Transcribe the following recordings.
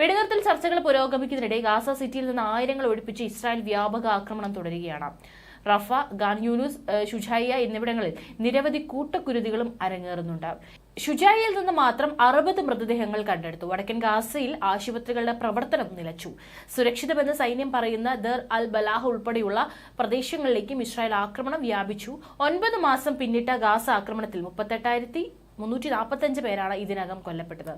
വെടിനിർത്തൽ ചർച്ചകൾ പുരോഗമിക്കുന്നതിനിടെ ഗാസ സിറ്റിയിൽ നിന്ന് ആയിരങ്ങൾ ഒഴിപ്പിച്ച് ഇസ്രായേൽ വ്യാപക ആക്രമണം തുടരുകയാണ്. റഫ ഗാൻയൂലൂസ് ഷുജായ എന്നിവിടങ്ങളിൽ നിരവധി കൂട്ടക്കുരുതികളും അരങ്ങേറുന്നുണ്ട്. ഷുജായിയിൽ നിന്ന് മാത്രം അറുപത് മൃതദേഹങ്ങൾ കണ്ടെടുത്തു. വടക്കൻ ഗാസയിൽ ആശുപത്രികളുടെ പ്രവർത്തനം നിലച്ചു. സുരക്ഷിതമെന്ന് സൈന്യം പറയുന്ന ദർ അൽ ബലാഹ് ഉൾപ്പെടെയുള്ള പ്രദേശങ്ങളിലേക്കും ഇസ്രായേൽ ആക്രമണം വ്യാപിച്ചു. ഒൻപത് മാസം പിന്നിട്ട ഗാസ ആക്രമണത്തിൽ മുപ്പത്തെട്ടായിരത്തി മുന്നൂറ്റി നാൽപ്പത്തഞ്ച് പേരാണ് ഇതിനകം കൊല്ലപ്പെട്ടത്.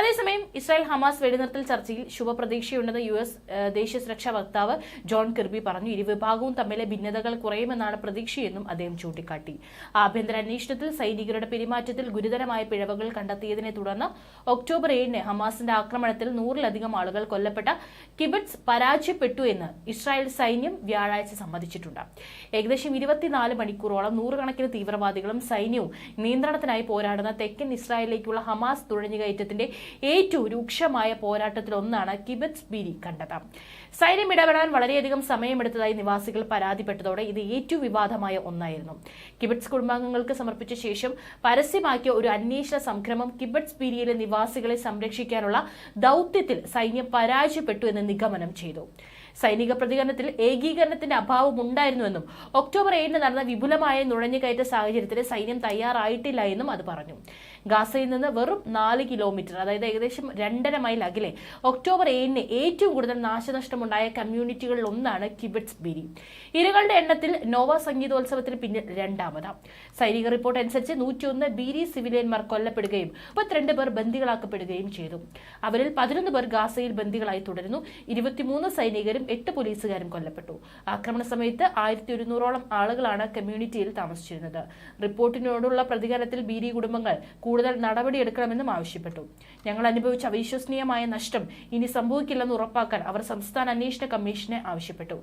അതേസമയം ഇസ്രായേൽ ഹമാസ് വെടിനിർത്തൽ ചർച്ചയിൽ ശുഭപ്രതീക്ഷയുണ്ടെന്ന് യു എസ് ദേശീയ സുരക്ഷാ വക്താവ് ജോൺ കിർബി പറഞ്ഞു. ഇരുവിഭാഗവും തമ്മിലെ ഭിന്നതകൾ കുറയുമെന്നാണ് പ്രതീക്ഷയെന്നും അദ്ദേഹം ചൂണ്ടിക്കാട്ടി. ആഭ്യന്തര അന്വേഷണത്തിൽ സൈനികരുടെ പെരുമാറ്റത്തിൽ ഗുരുതരമായ പിഴവുകൾ കണ്ടെത്തിയതിനെ തുടർന്ന് ഒക്ടോബർ ഏഴിന് ഹമാസിന്റെ ആക്രമണത്തിൽ നൂറിലധികം ആളുകൾ കൊല്ലപ്പെട്ട കിബറ്റ്സ് പരാജയപ്പെട്ടു എന്ന് ഇസ്രായേൽ സൈന്യം വ്യാഴാഴ്ച സമ്മതിച്ചിട്ടുണ്ട്. ഏകദേശം ഇരുപത്തിനാല് മണിക്കൂറോളം നൂറുകണക്കിന് തീവ്രവാദികളും സൈന്യവും നിയന്ത്രണത്തിനായി പോരാടുന്ന തെക്കൻ ഇസ്രായേലിലേക്കുള്ള ഹമാസ് തുഴഞ്ഞുകയറ്റത്തിന്റെ ഏറ്റവും രൂക്ഷമായ പോരാട്ടത്തിലൊന്നാണ് കിബറ്റ്സ് ബിരി കണ്ടത്. സൈന്യം ഇടപെടാൻ വളരെയധികം സമയമെടുത്തതായി നിവാസികൾ പരാതിപ്പെട്ടതോടെ ഇത് ഏറ്റവും വിവാദമായ ഒന്നായിരുന്നു. കിബറ്റ്സ് കുടുംബാംഗങ്ങൾക്ക് സമർപ്പിച്ച ശേഷം പരസ്യമാക്കിയ ഒരു അന്വേഷണ സംക്രമം കിബറ്റ്സ് ബിരിയിലെ നിവാസികളെ സംരക്ഷിക്കാനുള്ള ദൗത്യത്തിൽ സൈന്യം പരാജയപ്പെട്ടു എന്ന് നിഗമനം ചെയ്തു. സൈനിക പ്രതികരണത്തിൽ ഏകീകരണത്തിന്റെ അഭാവം ഉണ്ടായിരുന്നുവെന്നും ഒക്ടോബർ ഏഴിന് നടന്ന വിപുലമായ നുഴഞ്ഞുകയറ്റ സാഹചര്യത്തിൽ സൈന്യം തയ്യാറായിട്ടില്ല എന്നും അത് പറഞ്ഞു. ഗാസയിൽ നിന്ന് വെറും നാല് കിലോമീറ്റർ അതായത് ഏകദേശം രണ്ടര മൈൽ അകലെ ഒക്ടോബർ ഏഴിന് ഏറ്റവും കൂടുതൽ നാശനഷ്ടമുണ്ടായ കമ്മ്യൂണിറ്റികളിൽ ഒന്നാണ് കിബറ്റ്സ് ബിരി. ഇരകളുടെ എണ്ണത്തിൽ നോവ സംഗീതോത്സവത്തിന് പിന്നിൽ രണ്ടാമതാം. സൈനിക റിപ്പോർട്ട് അനുസരിച്ച് നൂറ്റിയൊന്ന് ബീരി സിവിലിയന്മാർ കൊല്ലപ്പെടുകയും മുപ്പത്തിരണ്ട് പേർ ബന്ദികളാക്കപ്പെടുകയും ചെയ്തു. അവരിൽ പതിനൊന്ന് പേർ ഗാസയിൽ ബന്ദികളായി തുടരുന്നു. ഇരുപത്തിമൂന്ന് സൈനികരും എട്ട് പോലീസുകാരും കൊല്ലപ്പെട്ടു. ആക്രമണ സമയത്ത് ആയിരത്തി ഒരുന്നൂറോളം ആളുകളാണ് കമ്മ്യൂണിറ്റിയിൽ താമസിച്ചിരുന്നത്. റിപ്പോർട്ടിനോടുള്ള പ്രതികരണത്തിൽ ബീരി കുടുംബങ്ങൾ കൂടുതൽ നടപടിയെടുക്കണമെന്നും ആവശ്യപ്പെട്ടു. ഞങ്ങൾ അനുഭവിച്ച അവിശ്വസനീയമായ നഷ്ടം ഇനി സംഭവിക്കില്ലെന്ന് ഉറപ്പാക്കാൻ അവർ സംസ്ഥാന അന്വേഷണ കമ്മീഷനെ ആവശ്യപ്പെട്ടു.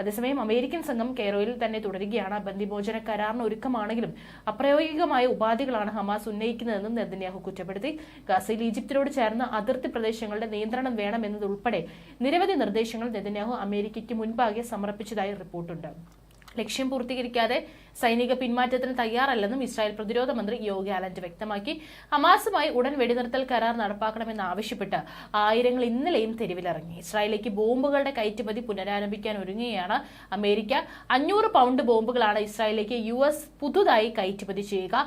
അതേസമയം അമേരിക്കൻ സംഘം കെയ്റോയിൽ തന്നെ തുടരുകയാണ്. ബന്ദിമോചന കരാറിന് ഒരുക്കമാണെങ്കിലും അപ്രായോഗികമായ ഉപാധികളാണ് ഹമാസ് ഉന്നയിക്കുന്നതെന്നും നെതന്യാഹു കുറ്റപ്പെടുത്തി. ഗസയിൽ ഈജിപ്തിനോട് ചേർന്ന അതിർത്തി പ്രദേശങ്ങളുടെ നിയന്ത്രണം വേണമെന്നതുൾപ്പെടെ നിരവധി നിർദ്ദേശങ്ങൾ നെതന്യാഹു അമേരിക്കയ്ക്ക് മുൻപാകെ സമർപ്പിച്ചതായി റിപ്പോർട്ടുണ്ട്. ലക്ഷ്യം പൂർത്തീകരിക്കാതെ സൈനിക പിന്മാറ്റത്തിന് തയ്യാറല്ലെന്നും ഇസ്രായേൽ പ്രതിരോധ മന്ത്രി യോഗി ആലന്റ് വ്യക്തമാക്കി. ഹമാസുമായി ഉടൻ വെടിനിർത്തൽ കരാർ നടപ്പാക്കണമെന്ന് ആവശ്യപ്പെട്ട് ആയിരങ്ങൾ ഇന്നലെയും തെരുവിലിറങ്ങി. ഇസ്രായേലിലേക്ക് ബോംബുകളുടെ കയറ്റുമതി പുനരാരംഭിക്കാൻ ഒരുങ്ങുകയാണ് അമേരിക്ക. അഞ്ഞൂറ് പൗണ്ട് ബോംബുകളാണ് ഇസ്രായേലിലേക്ക് യു എസ് പുതുതായി കയറ്റുമതി ചെയ്യുക.